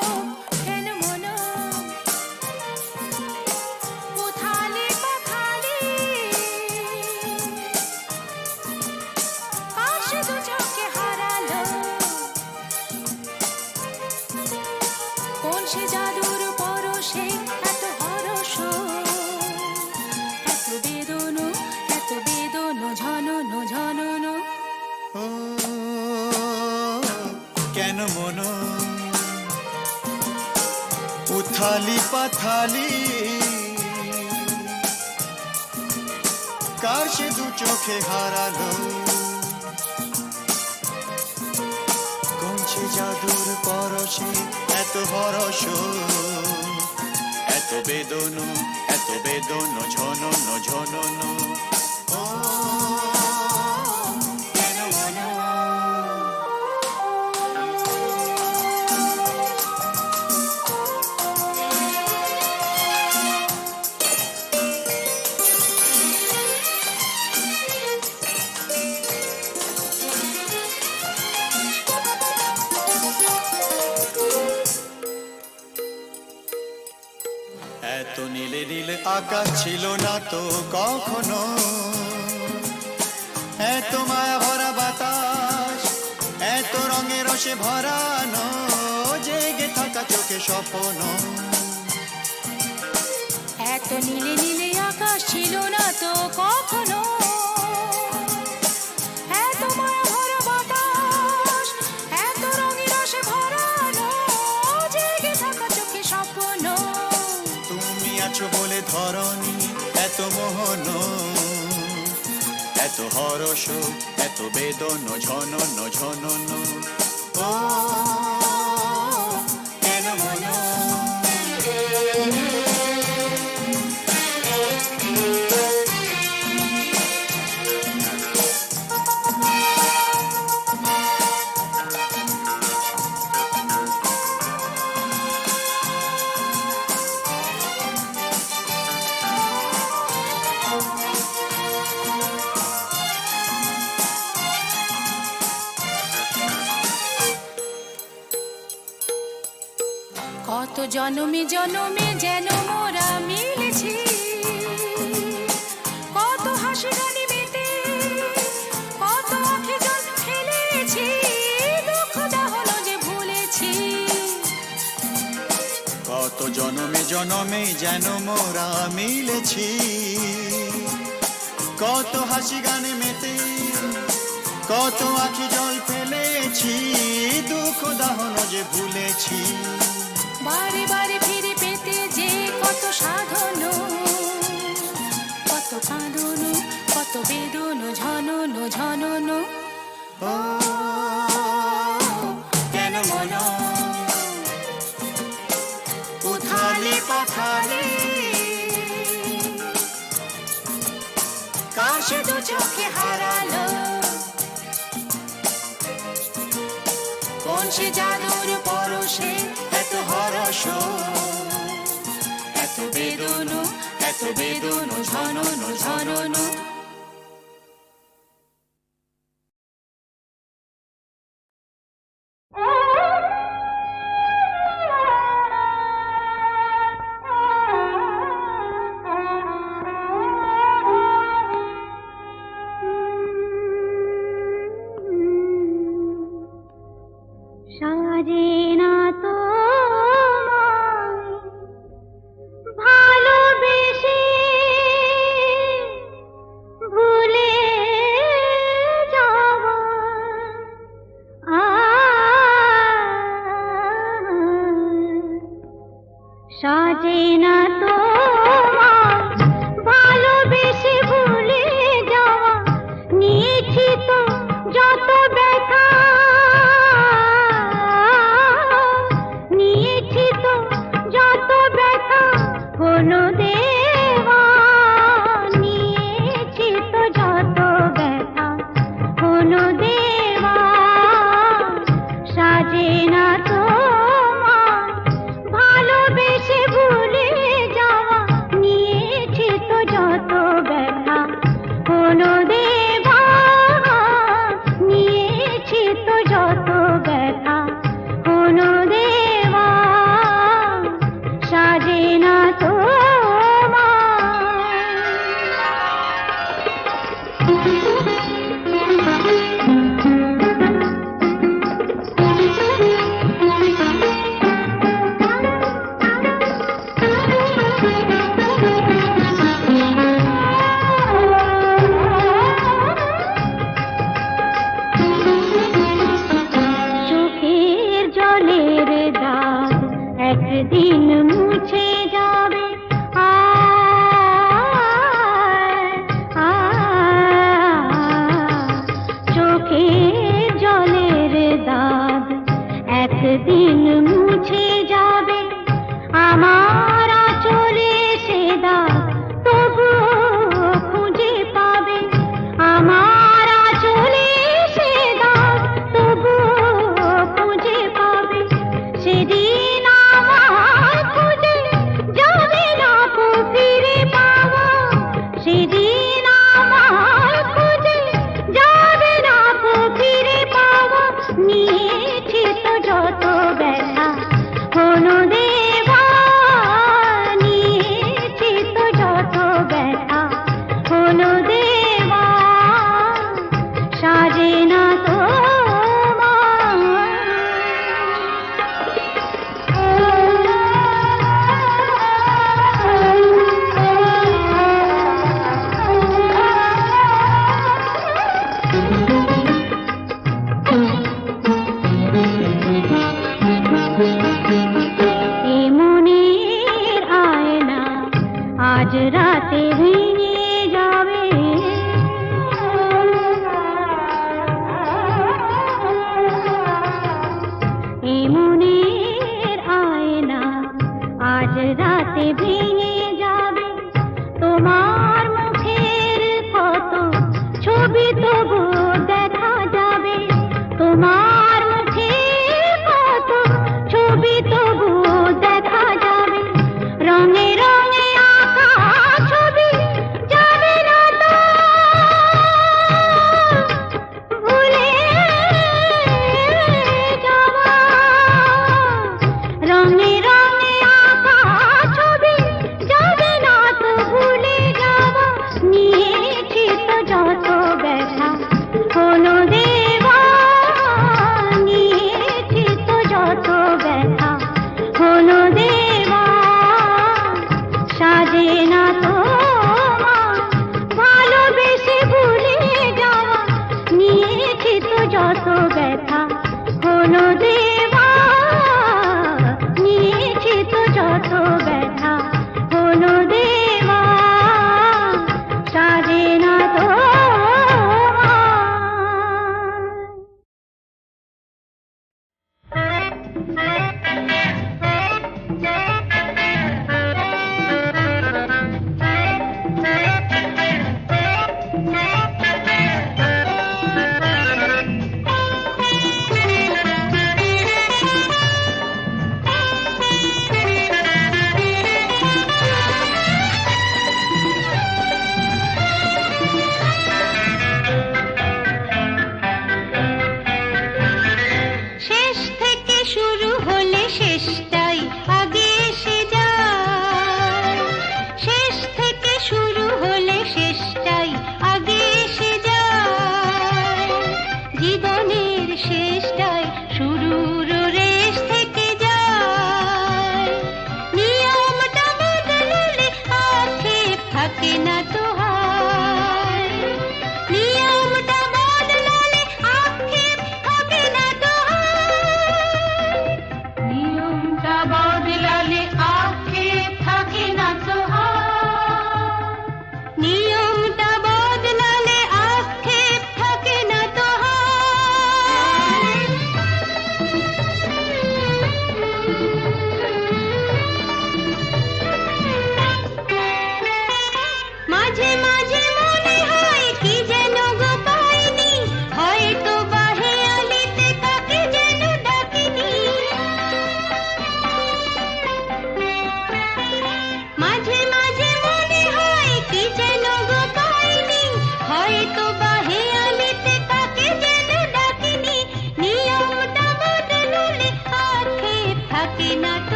কেন চোখে হারালো। কমছে জাদুর পরশে এত হরস এত বেদন এত বেদন ঝনন ঝনন। তো কখনো। এত মায়া ভরা বাতাস, এত রঙে রসে ভরানো, জেগে থাকা চোখে স্বপ্ন। এত নীলে নীলে আকাশ ছিল না তো কখনো। এত হরস এত বেদন ঝনন ঝনন। ও জনমে যেন মোরা মিলেছি। কত হাসি গানে মেতে কত আখি জল ফেলেছি দুঃখ দাহন যে ভুলেছি। বারে বারে ফিরে পেতে যে কত সাধন কত কাঁদন কত বেদন ঝনন ঝনন। ও শুধু চোখে হারালো। কোন সে জাদুর পরশে এত হরস এত বেদনু এত বেদনু, ঝননু ঝননু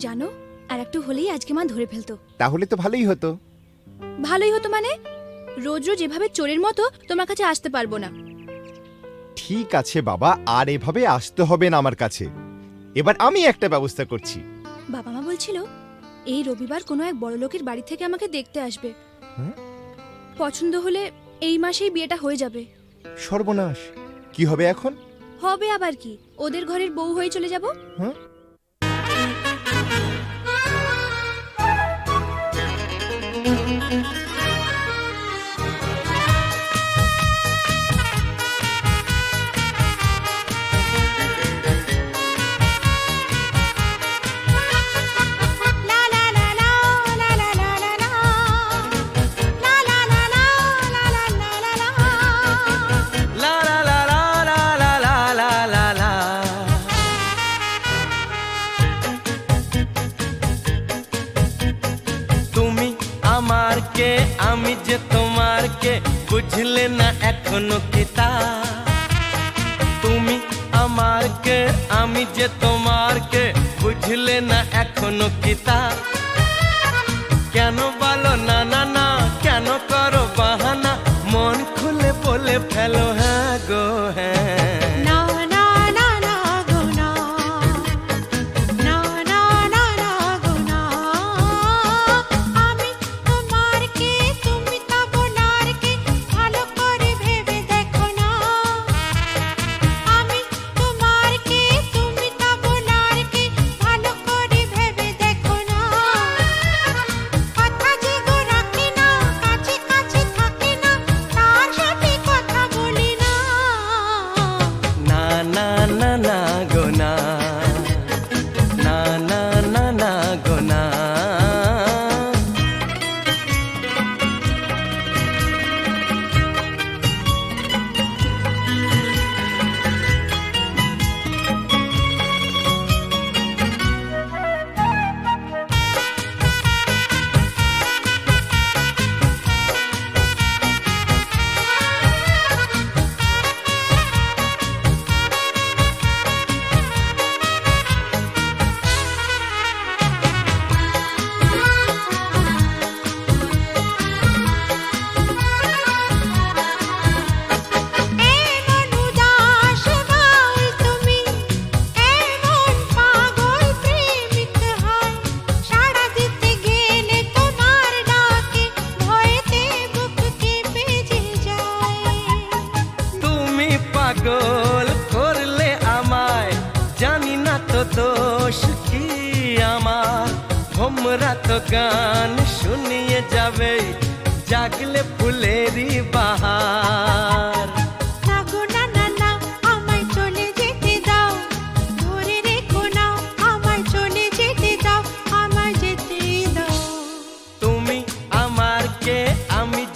জানো আর একটু হলেই আজকে মা ধরে ফেলতো। তাহলে তো ভালোই হতো। ভালোই হতো মানে? রোজ রোজ এভাবে চোরের মতো তোমার কাছে আসতে পারব না। ঠিক আছে বাবা আর এভাবে আসতে হবে না আমার কাছে। এবার আমি একটা ব্যবস্থা করছি। বাবা মা বলছিল এই রবিবার কোনো এক বড়লোকের বাড়ি থেকে আমাকে দেখতে আসবে। হ্যাঁ? পছন্দ হলে এই মাসেই বিয়েটা হয়ে যাবে। সর্বনাশ। কি হবে এখন? হবে আবার কি? ওদের ঘরের বউ হয়ে চলে যাব? হ্যাঁ? এখনো কি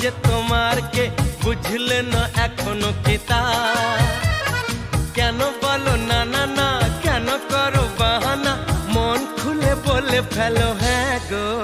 যে তোমার কে বুঝলে না এখনও কি তা? কেন বলো না না না, কেন করো বাহানা? মন খুলে বলে ফেলো হ্যাঁ গো।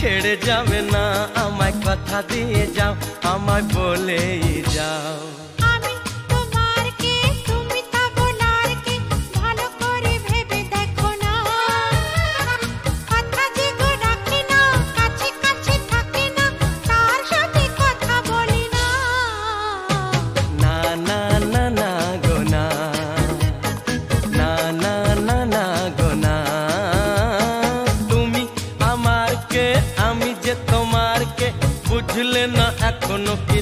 ছেড়ে যাবে না আমায় কথা দিয়ে যাও আমায় বলেই যাও। conozco.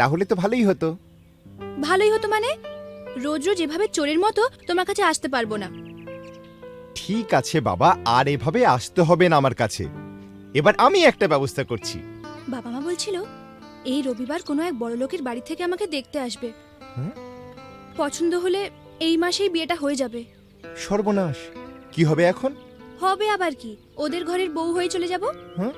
তাহলে তো ভালোই হতো। ভালোই হতো মানে? রোজ রোজ এভাবে চোরের মতো তোমার কাছে আসতে পারব না। ঠিক আছে বাবা আর এভাবে আসতে হবে না আমার কাছে। এবার আমি একটা ব্যবস্থা করছি। বাবা মা বলছিল এই রবিবার কোনো এক বড়লোকের বাড়ি থেকে আমাকে দেখতে আসবে। হ্যাঁ? পছন্দ হলে এই মাসেই বিয়েটা হয়ে যাবে। সর্বনাশ। কি হবে এখন? হবে আবার কি? ওদের ঘরের বউ হয়ে চলে যাব? হ্যাঁ?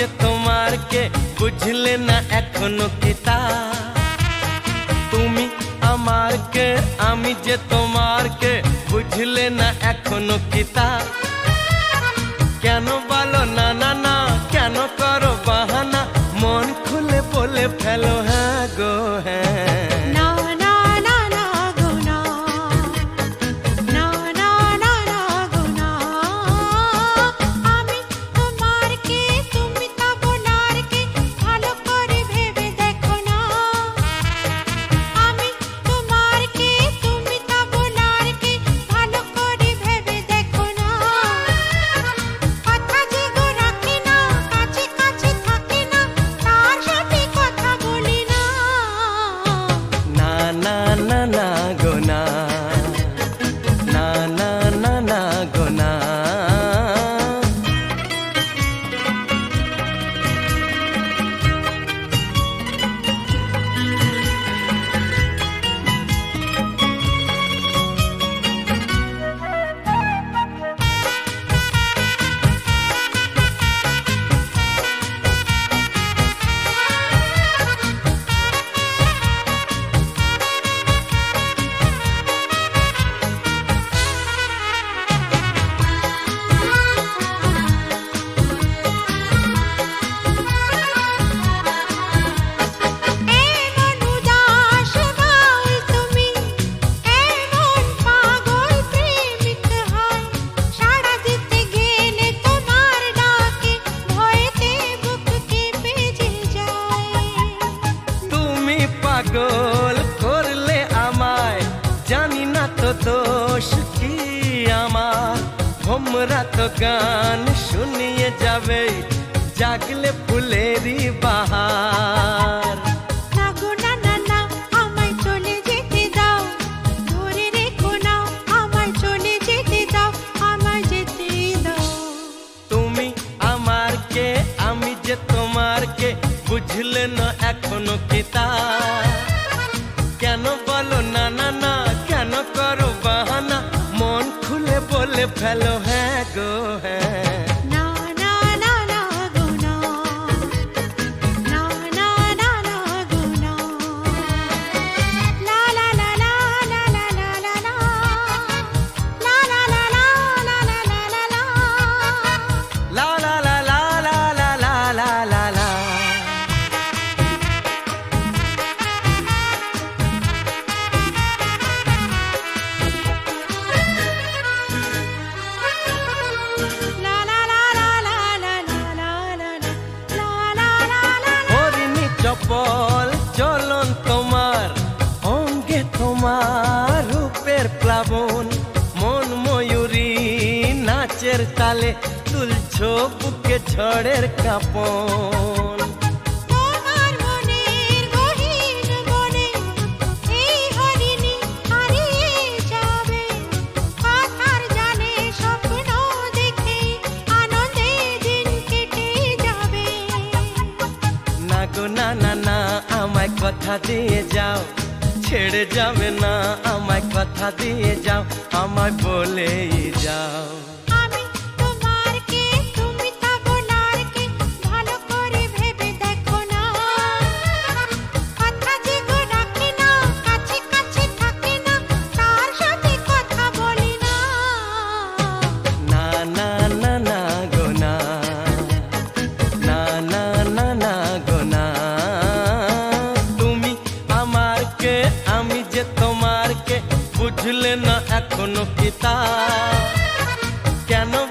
যে তোমার কে বুঝলে না এখনও কিতা তুমি আমার কে, আমি যে তোমার কে বুঝলে না এখনও কিতা का যাবে না আমায় কথা দিয়ে যাও আমায় বলেই que no